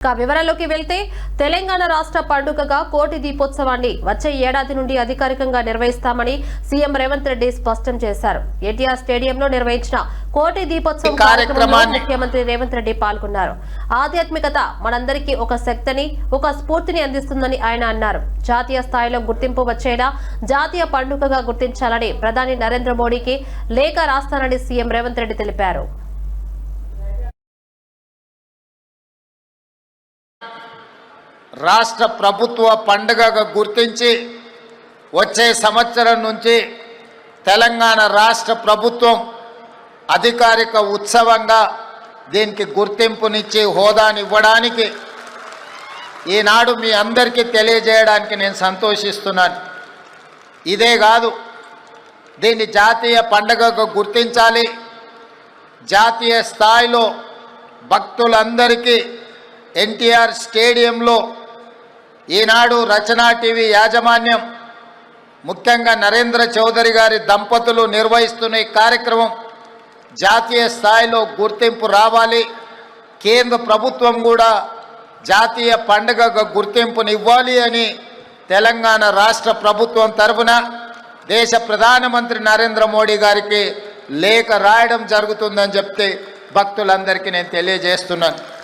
ఇక వివరాల్లోకి వెళ్తే తెలంగాణ రాష్ట్ర పండుగగా కోటి దీపోత్సవాన్ని వచ్చే ఏడాది నుండి అధికారికంగా నిర్వహిస్తామని సీఎం రేవంత్ రెడ్డి స్పష్టం చేశారు. ఎన్టీఆర్ స్టేడియంలో నిర్వహించిన కోటి దీపోత్సవం కార్యక్రమాన్ని- కార్యక్రమంలో ముఖ్యమంత్రి రేవంత్ రెడ్డి పాల్గొన్నారు. ఆధ్యాత్మికత మనందరికీ ఒక శక్తిని ఒక స్ఫూర్తిని అందిస్తుందని ఆయన అన్నారు. జాతీయ స్థాయిలో గుర్తింపు వచ్చేలా జాతీయ పండుగగా గుర్తించాలని ప్రధాని నరేంద్ర మోడీకి లేఖ రాస్తానని సీఎం రేవంత్ రెడ్డి తెలిపారు. రాష్ట్ర ప్రభుత్వ పండుగగా గుర్తించి వచ్చే సంవత్సరం నుంచి తెలంగాణ రాష్ట్ర ప్రభుత్వం అధికారిక ఉత్సవంగా దీనికి గుర్తింపునిచ్చి హోదానివ్వడానికి ఈనాడు మీ అందరికీ తెలియజేయడానికి నేను సంతోషిస్తున్నాను. ఇదే కాదు దీన్ని జాతీయ పండుగగా గుర్తించాలి. జాతీయ స్థాయిలో భక్తులందరికీ ఎన్టీఆర్ స్టేడియంలో ఈనాడు రచనా టీవీ యాజమాన్యం ముఖ్యంగా నరేంద్ర చౌదరి గారి దంపతులు నిర్వహిస్తున్న ఈ కార్యక్రమం జాతీయ స్థాయిలో గుర్తింపు రావాలి. కేంద్ర ప్రభుత్వం కూడా జాతీయ పండుగగా గుర్తింపునివ్వాలి అని తెలంగాణ రాష్ట్ర ప్రభుత్వం తరఫున దేశ ప్రధానమంత్రి నరేంద్ర మోడీ గారికి లేఖ రాయడం జరుగుతుందని చెప్తే భక్తులందరికీ నేను తెలియజేస్తున్నాను.